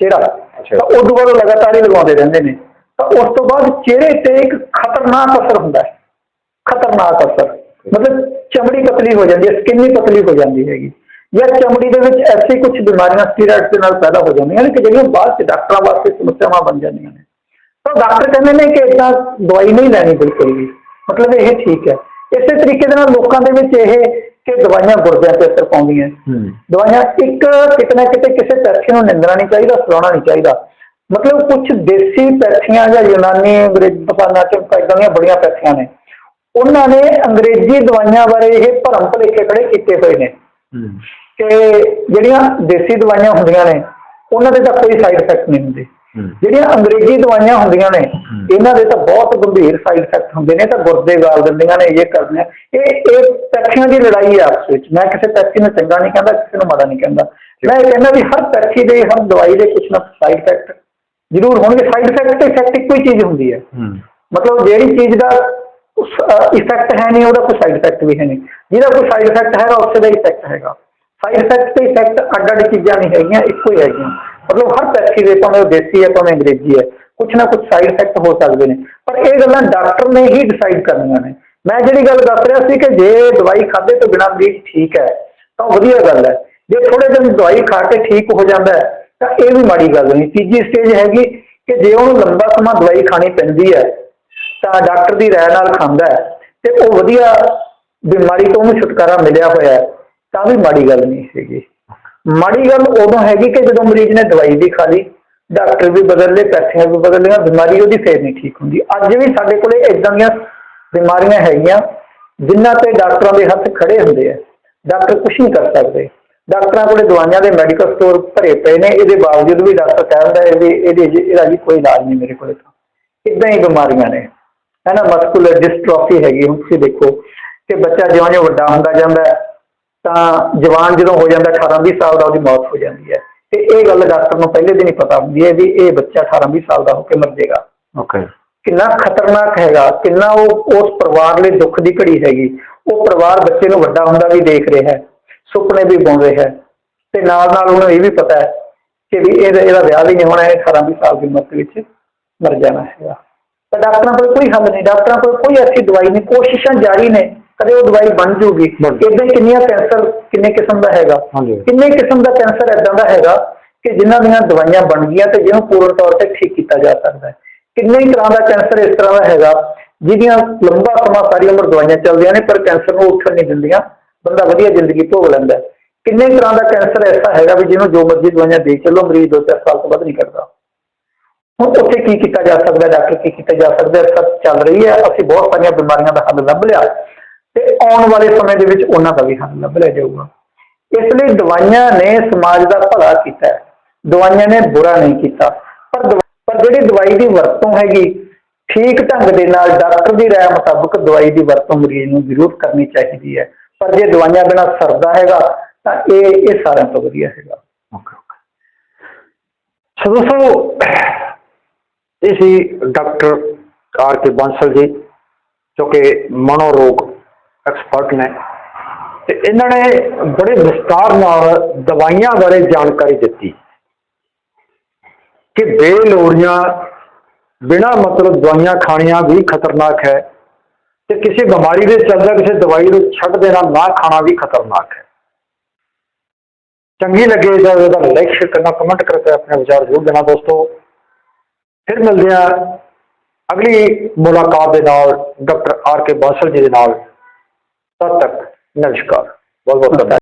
ਚਿਹਰਾ। ਤਾਂ ਉਸ ਤੋਂ ਬਾਅਦ ਲਗਾਤਾਰ ਹੀ ਲਗਾਉਂਦੇ ਰਹਿੰਦੇ ਨੇ। ਤਾਂ ਉਸ ਤੋਂ ਬਾਅਦ ਚਿਹਰੇ ਤੇ ਇੱਕ ਖਤਰਨਾਕ ਅਸਰ ਹੁੰਦਾ ਹੈ। ਖਤਰਨਾਕ ਅਸਰ। ਮਤਲਬ ਚਮੜੀ ਪਤਲੀ ਹੋ ਜਾਂਦੀ ਹੈ ਸਕਿਨ ਹੀ ਪਤਲੀ ਹੋ ਜਾਂਦੀ ਹੈਗੀ। ਜਾਂ ਚਮੜੀ ਦੇ ਵਿੱਚ ਐਸੀ ਕੁਝ ਬਿਮਾਰੀਆਂ ਸਟੀਰੋਇਡ ਦੇ ਨਾਲ ਪੈਦਾ ਹੋ ਜਾਂਦੀਆਂ ਨੇ ਕਿ ਜਿਹੜੀਆਂ ਬਾਅਦ ਚ ਡਾਕਟਰਾਂ ਵਾਸਤੇ ਸਮੱਸਿਆਵਾਂ ਬਣ ਜਾਂਦੀਆਂ ਨੇ। ਤਾਂ ਡਾਕਟਰ ਕਹਿੰਦੇ ਨੇ ਕਿ ਇਦਾਂ ਦਵਾਈ ਨਹੀਂ ਲੈਣੀ ਬਿਲਕੁਲ ਵੀ। ਮਤਲਬ ਇਹ ਠੀਕ ਹੈ। ਇਸੇ ਤਰੀਕੇ ਦੇ ਨਾਲ ਲੋਕਾਂ ਦੇ ਵਿੱਚ ਇਹ ਕਿ ਦਵਾਈਆਂ ਗੁਰਦਿਆਂ ਤੇ ਅਸਰ ਪਾਉਂਦੀਆਂ। ਦਵਾਈਆਂ ਇੱਕ ਕਿਤੇ ਨਾ ਕਿਤੇ ਕਿਸੇ ਪੈਥੀ ਨੂੰ ਨਿੰਦਣਾ ਨਹੀਂ ਚਾਹੀਦਾ ਸਲਾਉਣਾ ਨਹੀਂ ਚਾਹੀਦਾ। ਮਤਲਬ ਕੁਝ ਦੇਸੀ ਪੈਥੀਆਂ ਜਾਂ ਯੂਨਾਨੀ ਅੰਗਰੇਜ਼ੀ ਪਤਾਨਾ ਚ ਇਦਾਂ ਦੀਆਂ ਬੜੀਆਂ ਪੈਥੀਆਂ ਨੇ। ਉਹਨਾਂ ਨੇ ਅੰਗਰੇਜ਼ੀ ਦਵਾਈਆਂ ਬਾਰੇ ਇਹ ਭਰਮ ਭੁਲੇਖੇ ਖੜੇ ਕੀਤੇ ਹੋਏ ਨੇ। ਕਿ ਜਿਹੜੀਆਂ ਦੇਸੀ ਦਵਾਈਆਂ ਹੁੰਦੀਆਂ ਨੇ ਉਹਨਾਂ ਦੇ ਤਾਂ ਕੋਈ ਸਾਈਡ ਇਫੈਕਟ ਨਹੀਂ ਹੁੰਦੇ। ਜਿਹੜੀਆਂ ਅੰਗਰੇਜ਼ੀ ਦਵਾਈਆਂ ਹੁੰਦੀਆਂ ਨੇ। ਇਹਨਾਂ ਦੇ ਤਾਂ ਬਹੁਤ ਗੰਭੀਰ ਸਾਈਡ ਇਫੈਕਟ ਹੁੰਦੇ ਨੇ ਤਾਂ ਗੁਰਦੇ ਗਾਲ ਦਿੰਦੀਆਂ ਨੇ ਇਹ ਕਰਦੀਆਂ ਇਹ ਇਹ ਪੈਥੀਆਂ ਦੀ ਲੜਾਈ ਹੈ ਆਪਸ ਵਿੱਚ। ਮੈਂ ਕਿਸੇ ਪੈਥੀ ਨੂੰ ਚੰਗਾ ਨਹੀਂ ਕਹਿੰਦਾ ਕਿਸੇ ਨੂੰ ਮਾੜਾ ਨਹੀਂ ਕਹਿੰਦਾ। ਮੈਂ ਇਹ ਕਹਿੰਦਾ ਵੀ ਹਰ ਪੈਥੀ ਦੇ ਹਰ ਦਵਾਈ ਦੇ ਕੁਝ ਨਾ ਸਾਈਡ ਇਫੈਕਟ ਜ਼ਰੂਰ ਹੋਣਗੇ। ਸਾਈਡ ਇਫੈਕਟ ਤੇ ਇਫੈਕਟ ਇੱਕੋ ਹੀ ਚੀਜ਼ ਹੁੰਦੀ ਹੈ। ਮਤਲਬ ਜਿਹੜੀ ਚੀਜ਼ ਦਾ ਇਫੈਕਟ ਹੈ ਨਹੀਂ ਉਹਦਾ ਕੋਈ ਸਾਈਡ ਇਫੈਕਟ ਵੀ ਹੈ ਨਹੀਂ। ਜਿਹਦਾ ਕੋਈ ਸਾਈਡ ਇਫੈਕਟ ਹੈਗਾ ਉਸੇ ਦਾ ਇਫੈਕਟ ਹੈਗਾ। ਸਾਈਡ ਇਫੈਕਟ ਤੇ ਇਫੈਕਟ ਅੱਡ ਅੱਡ ਚੀਜ਼ਾਂ ਨਹੀਂ ਹੈਗੀਆਂ ਇੱਕੋ ਹੀ ਹੈਗੀਆਂ। ਮਤਲਬ ਹਰ ਪੈਸੀ ਦੇ, ਭਾਵੇਂ ਉਹ ਦੇਸੀ ਹੈ, ਭਾਵੇਂ ਅੰਗਰੇਜ਼ੀ ਹੈ, ਕੁਛ ਨਾ ਕੁਛ ਸਾਈਡ ਇਫੈਕਟ ਹੋ ਸਕਦੇ ਨੇ। ਪਰ ਇਹ ਗੱਲਾਂ ਡਾਕਟਰ ਨੇ ਹੀ ਡਿਸਾਈਡ ਕਰਨੀਆਂ ਨੇ। ਮੈਂ ਜਿਹੜੀ ਗੱਲ ਦੱਸ ਰਿਹਾ ਸੀ ਕਿ ਜੇ ਦਵਾਈ ਖਾਦੇ ਤੋਂ ਬਿਨਾਂ ਮਰੀਜ਼ ਠੀਕ ਹੈ, ਤਾਂ ਵਧੀਆ ਗੱਲ ਹੈ। ਜੇ ਥੋੜੇ ਦਿਨ ਦਵਾਈ ਖਾ ਕੇ ਠੀਕ ਹੋ ਜਾਂਦਾ ਤਾਂ ਇਹ ਵੀ ਮਾੜੀ ਗੱਲ ਨਹੀਂ। ਤੀਜੀ ਸਟੇਜ ਹੈਗੀ ਕਿ ਜੇ ਉਹਨੂੰ ਲੰਬਾ ਸਮਾਂ ਦਵਾਈ ਖਾਣੀ ਪੈਂਦੀ ਹੈ, ਤਾਂ ਡਾਕਟਰ ਦੀ ਰਾਏ ਨਾਲ ਖਾਂਦਾ ਹੈ। ਤੇ ਉਹ ਵਧੀਆ ਬਿਮਾਰੀ ਤੋਂ ਉਹਨੂੰ ਛੁਟਕਾਰਾ ਮਿਲਿਆ ਹੋਇਆ ਤਾਂ ਵੀ ਮਾੜੀ ਗੱਲ ਨਹੀਂ ਹੈਗੀ। ਮਾੜੀ ਗੱਲ ਉਦੋਂ ਹੈਗੀ ਕਿ ਜਦੋਂ ਮਰੀਜ਼ ਨੇ ਦਵਾਈ ਵੀ ਖਾ ਲਈ, ਡਾਕਟਰ ਵੀ ਬਦਲ ਲਏ ਪੈਸੇ ਵੀ ਬਦਲ ਲਏ ਬਿਮਾਰੀ ਉਹਦੀ ਫੇਰ ਨਹੀਂ ਠੀਕ ਹੁੰਦੀ। ਅੱਜ ਵੀ ਸਾਡੇ ਕੋਲੇ ਇਦਾਂ ਦੀਆਂ ਬਿਮਾਰੀਆਂ ਹੈਗੀਆਂ ਜਿਨ੍ਹਾਂ ਤੇ ਡਾਕਟਰਾਂ ਦੇ ਹੱਥ ਖੜੇ ਹੁੰਦੇ ਆ। ਡਾਕਟਰ ਕੁਝ ਨਹੀਂ ਕਰ ਸਕਦੇ। ਡਾਕਟਰਾਂ ਕੋਲੇ ਦਵਾਈਆਂ ਦੇ ਮੈਡੀਕਲ ਸਟੋਰ ਭਰੇ ਪਏ ਨੇ, ਇਹਦੇ ਬਾਵਜੂਦ ਵੀ ਡਾਕਟਰ ਕਹਿੰਦਾ ਇਹਦੇ ਇਹਦੇ ਇਹਦਾ ਜੀ ਕੋਈ ਇਲਾਜ ਨਹੀਂ ਮੇਰੇ ਕੋਲੇ ਤਾਂ। ਇਦਾਂ ਹੀ ਬਿਮਾਰੀਆਂ ਨੇ। ਹੈ ਨਾ, ਮਸਕੂਲਰ ਡਿਸਟ੍ਰੋਫੀ ਹੈਗੀ, ਹੁਣ ਤੁਸੀਂ ਦੇਖੋ ਕਿ ਬੱਚਾ ਜਿਉਂ ਜਿਉਂ ਵੱਡਾ ਹੁੰਦਾ ਜਾਂਦਾ ਤਾਂ ਜਵਾਨ ਜਦੋਂ ਹੋ ਜਾਂਦਾ 18 20 ਸਾਲ ਦਾ ਉਹਦੀ ਮੌਤ ਹੋ ਜਾਂਦੀ ਹੈ। ਤੇ ਇਹ ਗੱਲ ਡਾਕਟਰ ਨੂੰ ਪਹਿਲੇ ਦਿਨ ਹੀ ਪਤਾ ਹੁੰਦੀ ਹੈ ਵੀ ਇਹ ਬੱਚਾ 18 20 ਸਾਲ ਦਾ ਹੋ ਕੇ ਮਰ ਜਾਏਗਾ। ਓਕੇ ਕਿੰਨਾ ਖਤਰਨਾਕ ਹੈਗਾ ਕਿੰਨਾ ਉਹ ਉਸ ਪਰਿਵਾਰ ਲਈ ਦੁੱਖ ਦੀ ਘੜੀ ਹੈਗੀ। ਉਹ ਪਰਿਵਾਰ ਬੱਚੇ ਨੂੰ ਵੱਡਾ ਹੁੰਦਾ ਵੀ ਦੇਖ ਰਿਹਾ ਹੈ ਸੁਪਨੇ ਵੀ ਬੁਣ ਰਿਹਾ ਹੈ। ਤੇ ਨਾਲ ਨਾਲ ਉਹਨੂੰ ਇਹ ਵੀ ਪਤਾ ਹੈ ਕਿ ਵੀ ਇਹਦਾ ਇਹਦਾ ਵਿਆਹ ਵੀ ਨਹੀਂ ਹੋਣਾ ਇਹ 18 20 ਸਾਲ ਦੀ ਉਮਰ ਦੇ ਵਿੱਚ ਮਰ ਜਾਣਾ ਹੈਗਾ। ਤਾਂ ਡਾਕਟਰਾਂ ਕੋਲ ਕੋਈ ਹੱਲ ਨਹੀਂ ਡਾਕਟਰਾਂ ਕੋਲ ਕੋਈ ਐਸੀ ਦਵਾਈ ਨਹੀਂ ਕੋਸ਼ਿਸ਼ਾਂ ਜਾਰੀ ਨੇ। ਕਦੇ ਉਹ ਦਵਾਈ ਬਣ ਜੂਗੀ। ਇਦਾਂ ਕਿੰਨੀਆਂ ਕੈਂਸਰ ਕਿੰਨੇ ਕਿਸਮ ਦਾ ਹੈਗਾ। ਕਿੰਨੇ ਕਿਸਮ ਦਾ ਕੈਂਸਰ ਇਦਾਂ ਦਾ ਹੈਗਾ ਕਿ ਜਿਨ੍ਹਾਂ ਦੀਆਂ ਦਵਾਈਆਂ ਬਣ ਗਈਆਂ ਤੇ ਜਿਹਨੂੰ ਪੂਰਨ ਤੌਰ ਤੇ ਠੀਕ ਕੀਤਾ ਜਾ ਸਕਦਾ ਹੈ। ਕਿੰਨੇ ਹੀ ਤਰ੍ਹਾਂ ਦਾ ਕੈਂਸਰ ਇਸ ਤਰ੍ਹਾਂ ਦਾ ਹੈਗਾ ਜਿਹਦੀਆਂ ਲੰਬਾ ਸਮਾਂ ਸਾਰੀ ਉਮਰ ਦਵਾਈਆਂ ਚੱਲਦੀਆਂ ਨੇ ਪਰ ਕੈਂਸਰ ਨੂੰ ਉੱਠਣ ਨਹੀਂ ਦਿੰਦੀਆਂ ਬੰਦਾ ਵਧੀਆ ਜ਼ਿੰਦਗੀ ਭੋਗ ਲੈਂਦਾ। ਕਿੰਨੇ ਤਰ੍ਹਾਂ ਦਾ ਕੈਂਸਰ ਐਸਾ ਹੈਗਾ ਵੀ ਜਿਹਨੂੰ ਜੋ ਮਰਜ਼ੀ ਦਵਾਈਆਂ ਦੇ ਚੱਲੋ ਮਰੀਜ਼ ਦੋ ਚਾਰ ਸਾਲ ਤੋਂ ਵੱਧ ਨਹੀਂ ਕਰਦਾ। ਹੁਣ ਉੱਥੇ ਕੀ ਕੀਤਾ ਜਾ ਸਕਦਾ ਡਾਕਟਰ ਕੀ ਕੀਤਾ ਜਾ ਸਕਦਾ ਸਭ ਚੱਲ ਰਹੀ ਹੈ। ਅਸੀਂ ਬਹੁਤ ਸਾਰੀਆਂ ਬਿਮਾਰੀਆਂ ਦਾ ਹੱਲ ਲੱਭ ਲਿਆ। ਤੇ ਆਉਣ ਵਾਲੇ ਸਮੇਂ ਦੇ ਵਿੱਚ ਉਹਨਾਂ ਦਾ ਵੀ ਹੱਲ ਲੱਭ ਲਿਆ ਜਾਊਗਾ। ਇਸ ਲਈ ਦਵਾਈਆਂ ਨੇ ਸਮਾਜ ਦਾ ਭਲਾ ਕੀਤਾ ਹੈ। ਦਵਾਈਆਂ ਨੇ ਬੁਰਾ ਨਹੀਂ ਕੀਤਾ। ਪਰ ਦਵਾ- ਪਰ ਜਿਹੜੀ ਦਵਾਈ ਦੀ ਵਰਤੋਂ ਹੈਗੀ, ਠੀਕ ਢੰਗ ਦੇ ਨਾਲ ਡਾਕਟਰ ਦੀ ਰਾਏ ਮੁਤਾਬਕ ਦਵਾਈ ਦੀ ਵਰਤੋਂ ਮਰੀਜ਼ ਨੂੰ ਜ਼ਰੂਰ ਕਰਨੀ ਚਾਹੀਦੀ ਹੈ। ਪਰ ਜੇ ਦਵਾਈਆਂ ਬਿਨਾਂ ਸਰਦਾ ਹੈਗਾ, ਤਾਂ ਇਹ ਇਹ ਸਾਰਿਆਂ ਤੋਂ ਵਧੀਆ ਹੈਗਾ। Okay okay. ਸੋ ਦੋਸਤੋ ਇਹ ਸੀ doctor R K Bansal ji, ਜੋ ਕਿ ਮਨੋਰੋਗ ਐਕਸਪਰਟ ਨੇ। ਤੇ ਇਹਨਾਂ ਨੇ ਬੜੇ ਵਿਸਤਾਰ ਨਾਲ ਦਵਾਈਆਂ ਬਾਰੇ ਜਾਣਕਾਰੀ ਦਿੱਤੀ ਕਿ ਬੇਲੋੜੀਆਂ ਬਿਨਾ ਮਤਲਬ ਦਵਾਈਆਂ ਖਾਣੀਆਂ ਵੀ ਖਤਰਨਾਕ ਹੈ ਤੇ ਕਿਸੇ ਬਿਮਾਰੀ ਦੇ ਚੱਲਦਾ ਕਿਸੇ ਦਵਾਈ ਨੂੰ ਛੱਡ ਦੇਣਾ ਨਾ ਖਾਣਾ ਵੀ ਖਤਰਨਾਕ ਹੈ। ਚੰਗੀ ਲੱਗੇ ਤਾਂ ਉਹਦਾ ਲਾਈਕ ਸ਼ੇਅਰ ਕਰਨਾ ਕਮੈਂਟ ਕਰਕੇ ਆਪਣੇ ਵਿਚਾਰ ਜ਼ਰੂਰ ਦੇਣਾ ਦੋਸਤੋ। ਫਿਰ ਮਿਲਦੇ ਆ ਅਗਲੀ ਮੁਲਾਕਾਤ ਦੇ ਨਾਲ ਡਾਕਟਰ ਆਰ ਕੇ ਬਾਸਲ ਜੀ ਦੇ ਨਾਲ। ਤਦ ਤੱਕ ਨਮਸਕਾਰ ਬਹੁਤ ਬਹੁਤ ਧੰਨਵਾਦ